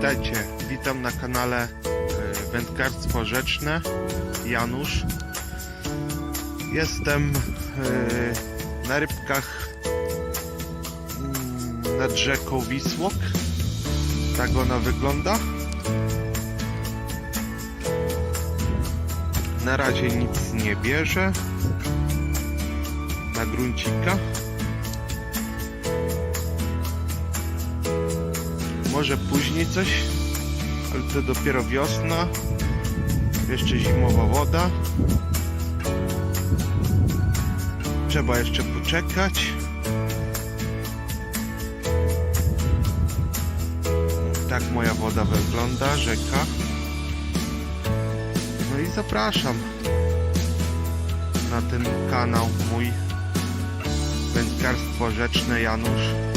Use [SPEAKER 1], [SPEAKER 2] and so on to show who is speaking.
[SPEAKER 1] Witajcie, witam na kanale e, Wędkarstwo Rzeczne, Janusz. Jestem e, na rybkach mm, nad rzeką Wisłok. Tak ona wygląda. Na razie nic nie bierze. Na gruncika. Może później coś, ale to dopiero wiosna. Jeszcze zimowa woda. Trzeba jeszcze poczekać. Tak moja woda wygląda, rzeka. No i zapraszam na ten kanał mój Wędkarstwo Rzeczne Janusz.